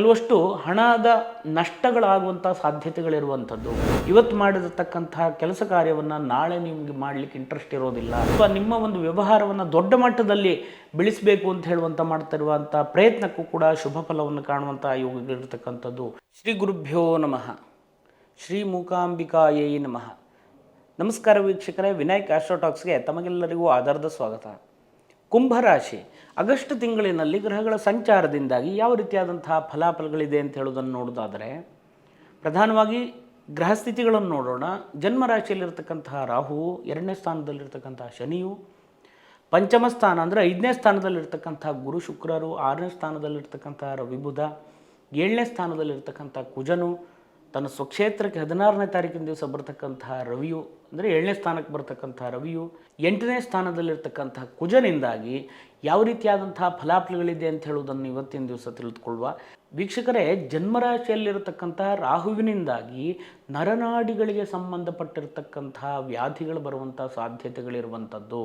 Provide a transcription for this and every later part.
ಕೆಲವಷ್ಟು ಹಣದ ನಷ್ಟಗಳಾಗುವಂಥ ಸಾಧ್ಯತೆಗಳಿರುವಂಥದ್ದು. ಇವತ್ತು ಮಾಡಿರತಕ್ಕಂತಹ ಕೆಲಸ ಕಾರ್ಯವನ್ನು ನಾಳೆ ನಿಮಗೆ ಮಾಡಲಿಕ್ಕೆ ಇಂಟ್ರೆಸ್ಟ್ ಇರೋದಿಲ್ಲ. ಅಥವಾ ನಿಮ್ಮ ಒಂದು ವ್ಯವಹಾರವನ್ನು ದೊಡ್ಡ ಮಟ್ಟದಲ್ಲಿ ಬೆಳೆಸಬೇಕು ಅಂತ ಹೇಳುವಂಥ ಮಾಡ್ತಿರುವಂಥ ಪ್ರಯತ್ನಕ್ಕೂ ಕೂಡ ಶುಭ ಫಲವನ್ನು ಕಾಣುವಂಥ ಯೋಗಗಳಿರ್ತಕ್ಕಂಥದ್ದು. ಶ್ರೀ ಗುರುಭ್ಯೋ ನಮಃ. ಶ್ರೀ ಮೂಕಾಂಬಿಕಾಯೇ ನಮಃ. ನಮಸ್ಕಾರ ವೀಕ್ಷಕರೇ, ವಿನಾಯಕ್ ಆಸ್ಟ್ರೋಟಾಕ್ಸ್ಗೆ ತಮಗೆಲ್ಲರಿಗೂ ಆಧಾರದ ಸ್ವಾಗತ. ಕುಂಭರಾಶಿ ಆಗಸ್ಟ್ ತಿಂಗಳಿನಲ್ಲಿ ಗ್ರಹಗಳ ಸಂಚಾರದಿಂದಾಗಿ ಯಾವ ರೀತಿಯಾದಂತಹ ಫಲಾಫಲಗಳಿದೆ ಅಂತ ಹೇಳೋದನ್ನು ನೋಡೋದಾದರೆ ಪ್ರಧಾನವಾಗಿ ಗ್ರಹ ಸ್ಥಿತಿಗಳನ್ನು ನೋಡೋಣ. ಜನ್ಮ ರಾಹು ರಾಹುವು ಎರಡನೇ ಸ್ಥಾನದಲ್ಲಿರ್ತಕ್ಕಂತಹ ಶನಿಯು, ಪಂಚಮ ಸ್ಥಾನ ಅಂದರೆ ಐದನೇ ಸ್ಥಾನದಲ್ಲಿರ್ತಕ್ಕಂಥ ಗುರು ಶುಕ್ರರು, ಆರನೇ ಸ್ಥಾನದಲ್ಲಿರ್ತಕ್ಕಂಥ ರವಿಬುಧ, ಏಳನೇ ಸ್ಥಾನದಲ್ಲಿರ್ತಕ್ಕಂಥ ಕುಜನು ತನ್ನ ಸ್ವಕ್ಷೇತ್ರಕ್ಕೆ ಹದಿನಾರನೇ ತಾರೀಕಿನ ದಿವಸ ಬರ್ತಕ್ಕಂತಹ ರವಿಯು, ಅಂದರೆ ಏಳನೇ ಸ್ಥಾನಕ್ಕೆ ಬರ್ತಕ್ಕಂಥ ರವಿಯು, ಎಂಟನೇ ಸ್ಥಾನದಲ್ಲಿರ್ತಕ್ಕಂತಹ ಕುಜನಿಂದಾಗಿ ಯಾವ ರೀತಿಯಾದಂತಹ ಫಲಾಫಲಗಳಿದೆ ಅಂತ ಹೇಳುವುದನ್ನು ಇವತ್ತಿನ ದಿವಸ ತಿಳಿದುಕೊಳ್ಳುವ. ವೀಕ್ಷಕರೇ, ಜನ್ಮರಾಶಿಯಲ್ಲಿರತಕ್ಕಂತಹ ರಾಹುವಿನಿಂದಾಗಿ ನರನಾಡಿಗಳಿಗೆ ಸಂಬಂಧಪಟ್ಟಿರತಕ್ಕಂತಹ ವ್ಯಾಧಿಗಳು ಬರುವಂಥ ಸಾಧ್ಯತೆಗಳಿರುವಂಥದ್ದು.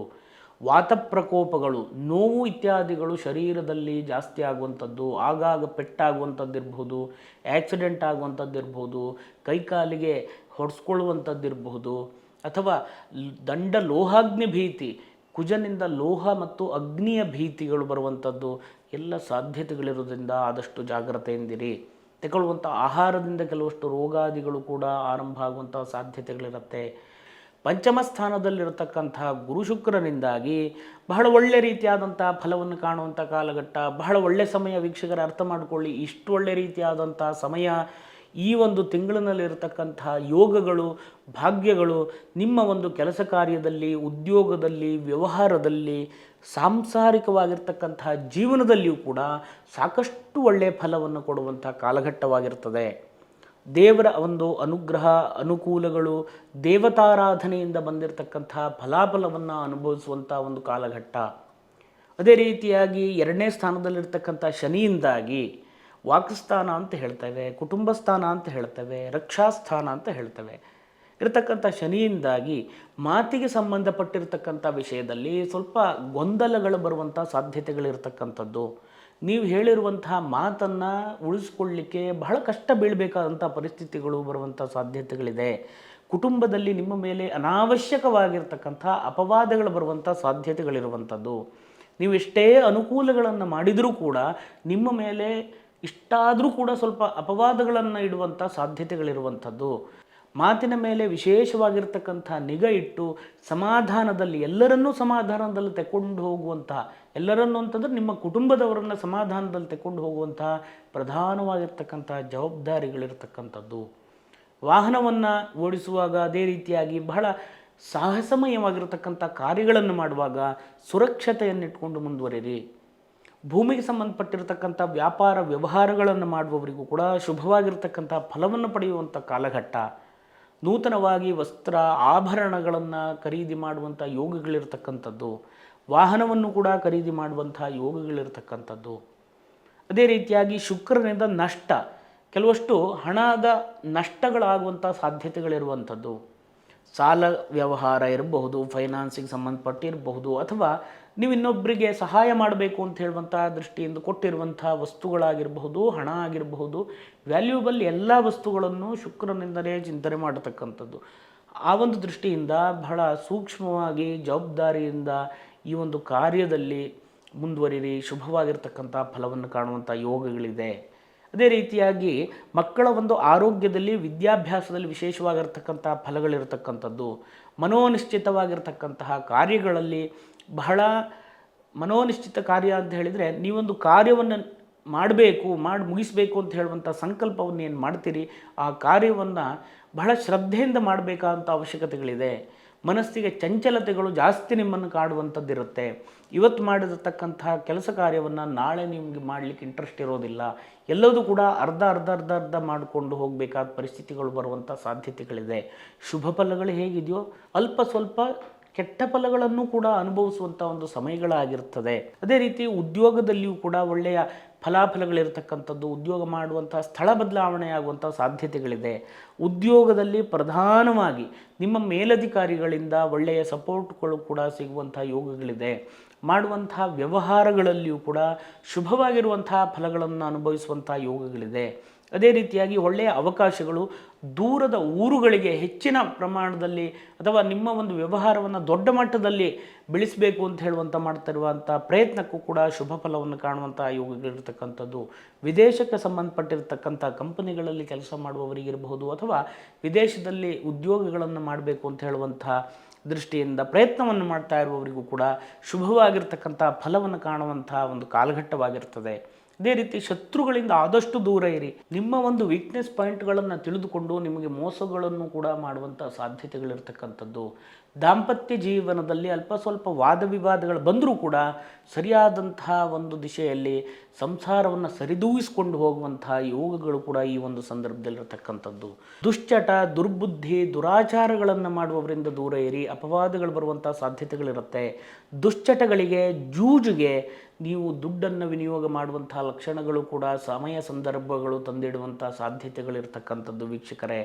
ವಾತ ಪ್ರಕೋಪಗಳು ನೋವು ಇತ್ಯಾದಿಗಳು ಶರೀರದಲ್ಲಿ ಜಾಸ್ತಿ ಆಗುವಂಥದ್ದು, ಆಗಾಗ ಪೆಟ್ಟಾಗುವಂಥದ್ದಿರಬಹುದು ಆಕ್ಸಿಡೆಂಟ್ ಆಗುವಂಥದ್ದಿರಬಹುದು, ಕೈಕಾಲಿಗೆ ಹೊಡೆಸ್ಕೊಳ್ಳುವಂಥದ್ದಿರಬಹುದು, ಅಥವಾ ಲ್- ದಂಡ ಲೋಹಾಗ್ನಿ ಭೀತಿ, ಕುಜನಿಂದ ಲೋಹ ಮತ್ತು ಅಗ್ನಿಯ ಭೀತಿಗಳು ಬರುವಂಥದ್ದು, ಎಲ್ಲ ಸಾಧ್ಯತೆಗಳಿರೋದ್ರಿಂದ ಆದಷ್ಟು ಜಾಗ್ರತೆಯಿಂದಿರಿ. ತಗೊಳ್ಳುವಂಥ ಆಹಾರದಿಂದ ಕೆಲವಷ್ಟು ರೋಗಾದಿಗಳು ಕೂಡ ಆರಂಭ ಆಗುವಂಥ ಸಾಧ್ಯತೆಗಳಿರುತ್ತೆ. ಪಂಚಮ ಸ್ಥಾನದಲ್ಲಿರತಕ್ಕಂಥ ಗುರು ಶುಕ್ರನಿಂದಾಗಿ ಬಹಳ ಒಳ್ಳೆ ರೀತಿಯಾದಂಥ ಫಲವನ್ನು ಕಾಣುವಂಥ ಕಾಲಘಟ್ಟ, ಬಹಳ ಒಳ್ಳೆ ಸಮಯ ವೀಕ್ಷಕರ ಅರ್ಥ ಮಾಡಿಕೊಳ್ಳಿ. ಇಷ್ಟು ಒಳ್ಳೆ ರೀತಿಯಾದಂಥ ಸಮಯ ಈ ಒಂದು ತಿಂಗಳಿನಲ್ಲಿರತಕ್ಕಂತಹ ಯೋಗಗಳು, ಭಾಗ್ಯಗಳು, ನಿಮ್ಮ ಒಂದು ಕೆಲಸ ಕಾರ್ಯದಲ್ಲಿ, ಉದ್ಯೋಗದಲ್ಲಿ, ವ್ಯವಹಾರದಲ್ಲಿ ಸಾಂಸಾರಿಕವಾಗಿರ್ತಕ್ಕಂತಹ ಜೀವನದಲ್ಲಿಯೂ ಕೂಡ ಸಾಕಷ್ಟು ಒಳ್ಳೆಯ ಫಲವನ್ನು ಕೊಡುವಂಥ ಕಾಲಘಟ್ಟವಾಗಿರ್ತದೆ. ದೇವರ ಒಂದು ಅನುಗ್ರಹ, ಅನುಕೂಲಗಳು, ದೇವತಾರಾಧನೆಯಿಂದ ಬಂದಿರತಕ್ಕಂಥ ಫಲಾಫಲವನ್ನು ಅನುಭವಿಸುವಂಥ ಒಂದು ಕಾಲಘಟ್ಟ. ಅದೇ ರೀತಿಯಾಗಿ ಎರಡನೇ ಸ್ಥಾನದಲ್ಲಿರ್ತಕ್ಕಂಥ ಶನಿಯಿಂದಾಗಿ ವಾಕ್ಸ್ಥಾನ ಅಂತ ಹೇಳ್ತೇವೆ ಕುಟುಂಬ ಸ್ಥಾನ ಅಂತ ಹೇಳ್ತೇವೆ, ರಕ್ಷಾಸ್ಥಾನ ಅಂತ ಹೇಳ್ತೇವೆ. ಇರತಕ್ಕಂಥ ಶನಿಯಿಂದಾಗಿ ಮಾತಿಗೆ ಸಂಬಂಧಪಟ್ಟಿರ್ತಕ್ಕಂಥ ವಿಷಯದಲ್ಲಿ ಸ್ವಲ್ಪ ಗೊಂದಲಗಳು ಬರುವಂಥ ಸಾಧ್ಯತೆಗಳಿರ್ತಕ್ಕಂಥದ್ದು. ನೀವು ಹೇಳಿರುವಂತಹ ಮಾತನ್ನು ಉಳಿಸ್ಕೊಳ್ಳಿಕ್ಕೆ ಬಹಳ ಕಷ್ಟ ಬೀಳಬೇಕಾದಂಥ ಪರಿಸ್ಥಿತಿಗಳು ಬರುವಂಥ ಸಾಧ್ಯತೆಗಳಿದೆ. ಕುಟುಂಬದಲ್ಲಿ ನಿಮ್ಮ ಮೇಲೆ ಅನಾವಶ್ಯಕವಾಗಿರ್ತಕ್ಕಂಥ ಅಪವಾದಗಳು ಬರುವಂಥ ಸಾಧ್ಯತೆಗಳಿರುವಂಥದ್ದು. ನೀವು ಎಷ್ಟೇ ಅನುಕೂಲಗಳನ್ನು ಮಾಡಿದರೂ ಕೂಡ ನಿಮ್ಮ ಮೇಲೆ ಇಷ್ಟಾದರೂ ಕೂಡ ಸ್ವಲ್ಪ ಅಪವಾದಗಳನ್ನು ಇಡುವಂಥ ಸಾಧ್ಯತೆಗಳಿರುವಂಥದ್ದು. ಮಾತಿನ ಮೇಲೆ ವಿಶೇಷವಾಗಿರ್ತಕ್ಕಂಥ ನಿಗಾ ಇಟ್ಟು ಸಮಾಧಾನದಲ್ಲಿ ಎಲ್ಲರನ್ನೂ ಸಮಾಧಾನದಲ್ಲಿ ತೆಕೊಂಡು ಹೋಗುವಂತಹ, ಎಲ್ಲರನ್ನು ಅಂತಂದ್ರೆ ನಿಮ್ಮ ಕುಟುಂಬದವರನ್ನು ಸಮಾಧಾನದಲ್ಲಿ ತೆಕೊಂಡು ಹೋಗುವಂತಹ ಪ್ರಧಾನವಾಗಿರ್ತಕ್ಕಂಥ ಜವಾಬ್ದಾರಿಗಳಿರ್ತಕ್ಕಂಥದ್ದು. ವಾಹನವನ್ನು ಓಡಿಸುವಾಗ ಅದೇ ರೀತಿಯಾಗಿ ಬಹಳ ಸಾಹಸಮಯವಾಗಿರತಕ್ಕಂಥ ಕಾರ್ಯಗಳನ್ನು ಮಾಡುವಾಗ ಸುರಕ್ಷತೆಯನ್ನಿಟ್ಕೊಂಡು ಮುಂದುವರಿರಿ. ಭೂಮಿಗೆ ಸಂಬಂಧಪಟ್ಟಿರತಕ್ಕಂಥ ವ್ಯಾಪಾರ ವ್ಯವಹಾರಗಳನ್ನು ಮಾಡುವವರಿಗೂ ಕೂಡ ಶುಭವಾಗಿರ್ತಕ್ಕಂಥ ಫಲವನ್ನು ಪಡೆಯುವಂಥ ಕಾಲಘಟ್ಟ. ನೂತನವಾಗಿ ವಸ್ತ್ರ ಆಭರಣಗಳನ್ನು ಖರೀದಿ ಮಾಡುವಂಥ ಯೋಗಗಳಿರ್ತಕ್ಕಂಥದ್ದು, ವಾಹನವನ್ನು ಕೂಡ ಖರೀದಿ ಮಾಡುವಂಥ ಯೋಗಗಳಿರ್ತಕ್ಕಂಥದ್ದು. ಅದೇ ರೀತಿಯಾಗಿ ಶುಕ್ರನಿಂದ ನಷ್ಟ, ಕೆಲವಷ್ಟು ಹಣದ ನಷ್ಟಗಳಾಗುವಂಥ ಸಾಧ್ಯತೆಗಳಿರುವಂಥದ್ದು. ಸಾಲ ವ್ಯವಹಾರ ಇರಬಹುದು ಫೈನಾನ್ಸಿಗೆ ಸಂಬಂಧಪಟ್ಟಿರಬಹುದು, ಅಥವಾ ನೀವು ಇನ್ನೊಬ್ಬರಿಗೆ ಸಹಾಯ ಮಾಡಬೇಕು ಅಂತ ಹೇಳುವಂಥ ದೃಷ್ಟಿಯಿಂದ ಕೊಟ್ಟಿರುವಂಥ ವಸ್ತುಗಳಾಗಿರಬಹುದು, ಹಣ ಆಗಿರಬಹುದು ವ್ಯಾಲ್ಯೂಬಲ್ ಎಲ್ಲ ವಸ್ತುಗಳನ್ನು ಶುಕ್ರನಿಂದಲೇ ಚಿಂತನೆ ಮಾಡತಕ್ಕಂಥದ್ದು. ಆ ಒಂದು ದೃಷ್ಟಿಯಿಂದ ಬಹಳ ಸೂಕ್ಷ್ಮವಾಗಿ, ಜವಾಬ್ದಾರಿಯಿಂದ ಈ ಒಂದು ಕಾರ್ಯದಲ್ಲಿ ಮುಂದುವರಿರಿ ಶುಭವಾಗಿರ್ತಕ್ಕಂಥ ಫಲವನ್ನು ಕಾಣುವಂಥ ಯೋಗಗಳಿದೆ. ಅದೇ ರೀತಿಯಾಗಿ ಮಕ್ಕಳ ಒಂದು ಆರೋಗ್ಯದಲ್ಲಿ, ವಿದ್ಯಾಭ್ಯಾಸದಲ್ಲಿ ವಿಶೇಷವಾಗಿರ್ತಕ್ಕಂಥ ಫಲಗಳಿರತಕ್ಕಂಥದ್ದು, ಮನೋನಿಶ್ಚಿತವಾಗಿರ್ತಕ್ಕಂತಹ ಕಾರ್ಯಗಳಲ್ಲಿ ಬಹಳ ಮನೋನಿಶ್ಚಿತ ಕಾರ್ಯ ಅಂತ ಹೇಳಿದರೆ ನೀವೊಂದು ಕಾರ್ಯವನ್ನು ಮಾಡಬೇಕು, ಮಾಡಿ ಮುಗಿಸಬೇಕು ಅಂತ ಹೇಳುವಂಥ ಸಂಕಲ್ಪವನ್ನು ಏನು ಮಾಡ್ತೀರಿ? ಆ ಕಾರ್ಯವನ್ನು ಬಹಳ ಶ್ರದ್ಧೆಯಿಂದ ಮಾಡಬೇಕಾದಂಥ ಅವಶ್ಯಕತೆಗಳಿದೆ. ಮನಸ್ಸಿಗೆ ಚಂಚಲತೆಗಳು ಜಾಸ್ತಿ ನಿಮ್ಮನ್ನು ಕಾಡುವಂಥದ್ದಿರುತ್ತೆ. ಇವತ್ತು ಮಾಡಿರತಕ್ಕಂತಹ ಕೆಲಸ ಕಾರ್ಯವನ್ನು ನಾಳೆ ನಿಮಗೆ ಮಾಡಲಿಕ್ಕೆ ಇಂಟ್ರೆಸ್ಟ್ ಇರೋದಿಲ್ಲ. ಎಲ್ಲದೂ ಕೂಡ ಅರ್ಧ ಅರ್ಧ ಅರ್ಧ ಅರ್ಧ ಮಾಡಿಕೊಂಡು ಹೋಗಬೇಕಾದ ಪರಿಸ್ಥಿತಿಗಳು ಬರುವಂಥ ಸಾಧ್ಯತೆಗಳಿದೆ. ಶುಭ ಫಲಗಳು ಹೇಗಿದೆಯೋ ಅಲ್ಪ ಸ್ವಲ್ಪ ಕೆಟ್ಟ ಫಲಗಳನ್ನು ಕೂಡ ಅನುಭವಿಸುವಂಥ ಒಂದು ಸಮಯಗಳಾಗಿರ್ತದೆ. ಅದೇ ರೀತಿ ಉದ್ಯೋಗದಲ್ಲಿಯೂ ಕೂಡ ಒಳ್ಳೆಯ ಫಲಾಫಲಗಳಿರ್ತಕ್ಕಂಥದ್ದು, ಉದ್ಯೋಗ ಮಾಡುವಂಥ ಸ್ಥಳ ಬದಲಾವಣೆಯಾಗುವಂಥ ಸಾಧ್ಯತೆಗಳಿದೆ. ಉದ್ಯೋಗದಲ್ಲಿ ಪ್ರಧಾನವಾಗಿ ನಿಮ್ಮ ಮೇಲಧಿಕಾರಿಗಳಿಂದ ಒಳ್ಳೆಯ ಸಪೋರ್ಟ್ಗಳು ಕೂಡ ಸಿಗುವಂಥ ಯೋಗಗಳಿದೆ. ಮಾಡುವಂಥ ವ್ಯವಹಾರಗಳಲ್ಲಿಯೂ ಕೂಡ ಶುಭವಾಗಿರುವಂಥ ಫಲಗಳನ್ನು ಅನುಭವಿಸುವಂಥ ಯೋಗಗಳಿದೆ. ಅದೇ ರೀತಿಯಾಗಿ ಒಳ್ಳೆಯ ಅವಕಾಶಗಳು ದೂರದ ಊರುಗಳಿಗೆ ಹೆಚ್ಚಿನ ಪ್ರಮಾಣದಲ್ಲಿ ಅಥವಾ ನಿಮ್ಮ ಒಂದು ವ್ಯವಹಾರವನ್ನು ದೊಡ್ಡ ಮಟ್ಟದಲ್ಲಿ ಬೆಳೆಸಬೇಕು ಅಂತ ಹೇಳುವಂಥ ಮಾಡ್ತಿರುವಂಥ ಪ್ರಯತ್ನಕ್ಕೂ ಕೂಡ ಶುಭ ಫಲವನ್ನು ಕಾಣುವಂಥ ಯೋಗಗಳಿರ್ತಕ್ಕಂಥದ್ದು. ವಿದೇಶಕ್ಕೆ ಸಂಬಂಧಪಟ್ಟಿರತಕ್ಕಂಥ ಕಂಪನಿಗಳಲ್ಲಿ ಕೆಲಸ ಮಾಡುವವರಿಗಿರಬಹುದು ಅಥವಾ ವಿದೇಶದಲ್ಲಿ ಉದ್ಯೋಗಗಳನ್ನು ಮಾಡಬೇಕು ಅಂತ ಹೇಳುವಂಥ ದೃಷ್ಟಿಯಿಂದ ಪ್ರಯತ್ನವನ್ನು ಮಾಡ್ತಾ ಇರುವವರಿಗೂ ಕೂಡ ಶುಭವಾಗಿರ್ತಕ್ಕಂಥ ಫಲವನ್ನು ಕಾಣುವಂಥ ಒಂದು ಕಾಲಘಟ್ಟವಾಗಿರ್ತದೆ. ಅದೇ ರೀತಿ ಶತ್ರುಗಳಿಂದ ಆದಷ್ಟು ದೂರ ಇರಿ. ನಿಮ್ಮ ಒಂದು ವೀಕ್ನೆಸ್ ಪಾಯಿಂಟ್ಗಳನ್ನು ತಿಳಿದುಕೊಂಡು ನಿಮಗೆ ಮೋಸಗಳನ್ನು ಕೂಡ ಮಾಡುವಂಥ ಸಾಧ್ಯತೆಗಳಿರ್ತಕ್ಕಂಥದ್ದು. ದಾಂಪತ್ಯ ಜೀವನದಲ್ಲಿ ಅಲ್ಪ ಸ್ವಲ್ಪ ವಾದ ವಿವಾದಗಳು ಬಂದರೂ ಕೂಡ ಸರಿಯಾದಂತಹ ಒಂದು ದಿಶೆಯಲ್ಲಿ ಸಂಸಾರವನ್ನು ಸರಿದೂಗಿಸಿಕೊಂಡು ಹೋಗುವಂತಹ ಯೋಗಗಳು ಕೂಡ ಈ ಒಂದು ಸಂದರ್ಭದಲ್ಲಿರತಕ್ಕಂಥದ್ದು. ದುಶ್ಚಟ, ದುರ್ಬುದ್ಧಿ, ದುರಾಚಾರಗಳನ್ನು ಮಾಡುವವರಿಂದ ದೂರ ಇರಿ, ಅಪವಾದಗಳು ಬರುವಂಥ ಸಾಧ್ಯತೆಗಳಿರುತ್ತೆ. ದುಶ್ಚಟಗಳಿಗೆ, ಜೂಜುಗೆ ನೀವು ದುಡ್ಡನ್ನು ವಿನಿಯೋಗ ಮಾಡುವಂಥ ಲಕ್ಷಣಗಳು ಕೂಡ ಸಮಯ ಸಂದರ್ಭಗಳು ತಂದಿಡುವಂಥ ಸಾಧ್ಯತೆಗಳಿರ್ತಕ್ಕಂಥದ್ದು ವೀಕ್ಷಕರೇ.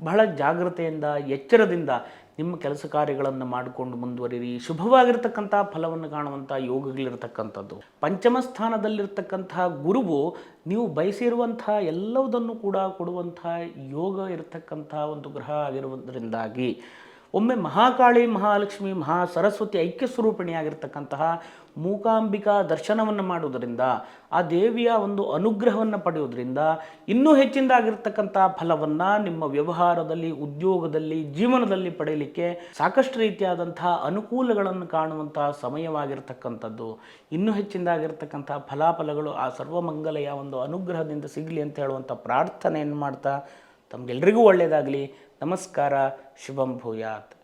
ಬಹಳ ಜಾಗ್ರತೆಯಿಂದ, ಎಚ್ಚರದಿಂದ ನಿಮ್ಮ ಕೆಲಸ ಕಾರ್ಯಗಳನ್ನು ಮಾಡಿಕೊಂಡು ಮುಂದುವರಿರಿ. ಶುಭವಾಗಿರ್ತಕ್ಕಂಥ ಫಲವನ್ನು ಕಾಣುವಂಥ ಯೋಗಗಳಿರ್ತಕ್ಕಂಥದ್ದು. ಪಂಚಮ ಸ್ಥಾನದಲ್ಲಿರ್ತಕ್ಕಂಥ ಗುರುವು ನೀವು ಬಯಸಿರುವಂಥ ಎಲ್ಲವುದನ್ನು ಕೂಡ ಕೊಡುವಂಥ ಯೋಗ ಇರತಕ್ಕಂಥ ಒಂದು ಗ್ರಹ ಆಗಿರುವುದರಿಂದಾಗಿ, ಒಮ್ಮೆ ಮಹಾಕಾಳಿ, ಮಹಾಲಕ್ಷ್ಮಿ ಮಹಾ ಸರಸ್ವತಿ ಐಕ್ಯ ಸ್ವರೂಪಿಣಿಯಾಗಿರ್ತಕ್ಕಂತಹ ಮೂಕಾಂಬಿಕಾ ದರ್ಶನವನ್ನು ಮಾಡುವುದರಿಂದ, ಆ ದೇವಿಯ ಒಂದು ಅನುಗ್ರಹವನ್ನು ಪಡೆಯುವುದರಿಂದ ಇನ್ನೂ ಹೆಚ್ಚಿನದಾಗಿರ್ತಕ್ಕಂಥ ಫಲವನ್ನು ನಿಮ್ಮ ವ್ಯವಹಾರದಲ್ಲಿ, ಉದ್ಯೋಗದಲ್ಲಿ, ಜೀವನದಲ್ಲಿ ಪಡೆಯಲಿಕ್ಕೆ ಸಾಕಷ್ಟು ರೀತಿಯಾದಂತಹ ಅನುಕೂಲಗಳನ್ನು ಕಾಣುವಂತಹ ಸಮಯವಾಗಿರ್ತಕ್ಕಂಥದ್ದು. ಇನ್ನೂ ಹೆಚ್ಚಿನದಾಗಿರ್ತಕ್ಕಂಥ ಫಲಾಫಲಗಳು ಆ ಸರ್ವಮಂಗಲೆಯ ಒಂದು ಅನುಗ್ರಹದಿಂದ ಸಿಗಲಿ ಅಂತ ಹೇಳುವಂಥ ಪ್ರಾರ್ಥನೆಯನ್ನು ಮಾಡ್ತಾ ತಮಗೆಲ್ರಿಗೂ ಒಳ್ಳೆಯದಾಗಲಿ. ನಮಸ್ಕಾರ, ಶುಭಂ ಭೂಯಾತ್.